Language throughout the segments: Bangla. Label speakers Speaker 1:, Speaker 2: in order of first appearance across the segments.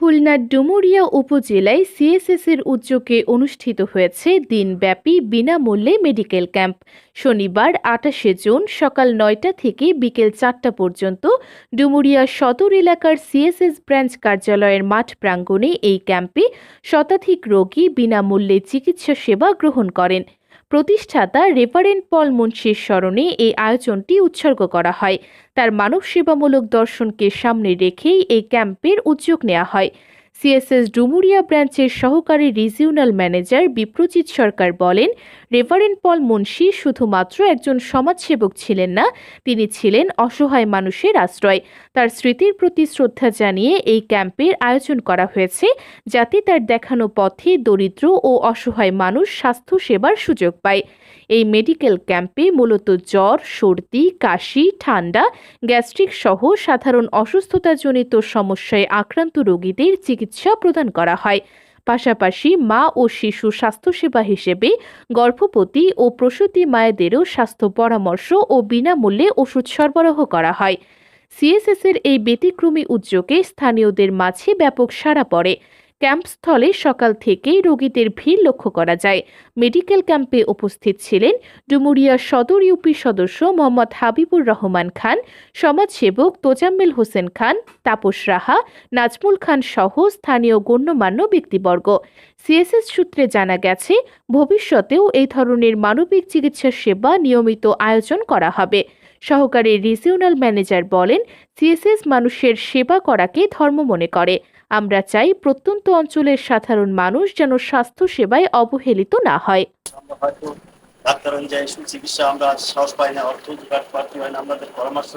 Speaker 1: খুলনার ডুমুরিয়া উপজেলায় সিএসএস এর উদ্যোগে অনুষ্ঠিত হয়েছে দিনব্যাপী বিনামূল্যে মেডিকেল ক্যাম্প। শনিবার আটাশে জুন সকাল নয়টা থেকে বিকেল চারটা পর্যন্ত ডুমুরিয়া সদর এলাকার সিএসএস ব্রাঞ্চ কার্যালয়ের মাঠ প্রাঙ্গণে এই ক্যাম্পে শতাধিক রোগী বিনামূল্যে চিকিৎসা সেবা গ্রহণ করেন। প্রতিষ্ঠাতা রেফারেন্ট পল মুন্সির স্মরণে এই আয়োজনটি উৎসর্গ করা হয়। তার মানব সেবামূলক দর্শনকে সামনে রেখেই এই ক্যাম্পের উদ্যোগ নেওয়া হয়। সিএসএস ডুমুরিয়া ব্রাঞ্চের সহকারী রিজিওনাল ম্যানেজার বিপ্রজিৎ সরকার বলেন রেভারেন্ড পল মুন্সি শুধুমাত্র একজন সমাজসেবক ছিলেন না, তিনি ছিলেন অসহায় মানুষের আশ্রয়। তার স্মৃতির প্রতি শ্রদ্ধা জানিয়ে এই ক্যাম্পের আয়োজন করা হয়েছে, যাতে তার দেখানো পথে দরিদ্র ও অসহায় মানুষ স্বাস্থ্য সেবার সুযোগ পায়। এই মেডিকেল ক্যাম্পে মূলত জ্বর, সর্দি, কাশি, ঠান্ডা, গ্যাস্ট্রিক সহ সাধারণ অসুস্থতাজনিত সমস্যায় আক্রান্ত রোগীদের চিকিৎসা প্রদান করা হয়। পাশাপাশি মা ও শিশু স্বাস্থ্যসেবা হিসেবে গর্ভবতী ও প্রসূতি মায়েদেরও স্বাস্থ্য পরামর্শ ও বিনামূল্যে ওষুধ সরবরাহ করা হয়। সিএসএস এর এই ব্যতিক্রমী উদ্যোগে স্থানীয়দের মাঝে ব্যাপক সাড়া পড়ে। ক্যাম্পস্থলে সকাল থেকেই রোগীদের ভিড় লক্ষ্য করা যায়। মেডিকেল ক্যাম্পে উপস্থিত ছিলেন ডুমুরিয়া সদর ইউপি সদস্য মোহাম্মদ হাবিবুর রহমান খান, সমাজসেবক তোজাম্মেল হোসেন খান, তাপস রাহা, নাজমুল খান সহ স্থানীয় গণ্যমান্য ব্যক্তিবর্গ। সিএসএস সূত্রে জানা গেছে, ভবিষ্যতেও এই ধরনের মানবিক চিকিৎসা সেবা নিয়মিত আয়োজন করা হবে। সহকারী রিজিওনাল ম্যানেজার বলেন, সিএসএস মানুষের সেবা করাকে ধর্ম মনে করে। আমরা চাই প্রত্যন্ত অঞ্চলের সাধারণ মানুষ যেন স্বাস্থ্য সেবায় অবহেলিত না হয়।
Speaker 2: ডাক্তার অনুযায়ী সুচিকিৎসা আমরা সাহস পাই না, অর্থ জোগাড় প্রার্থী হয় না, আমাদের পরামর্শ,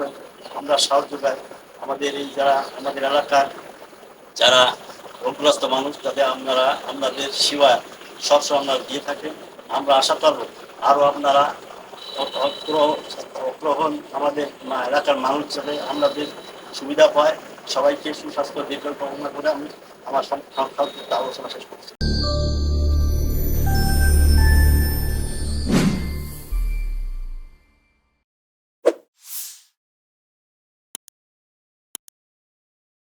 Speaker 2: আমরা সাহস যোগাই আমাদের এই যারা, আমাদের এলাকার যারা রোগগ্রস্ত মানুষ, তাদের আপনারা, আপনাদের সেবা সবসময় আপনারা দিয়ে থাকেন আমরা আশা করব আরও আপনারা অগ্রহ- অগ্রহণ আমাদের এলাকার মানুষ যাতে আপনাদের সুবিধা পায়। সবাইকে সুস্বাস্থ্য দীর্ঘ কামনা করে আমি আমার সংক্ষিপ্ত আলোচনা শেষ করছি।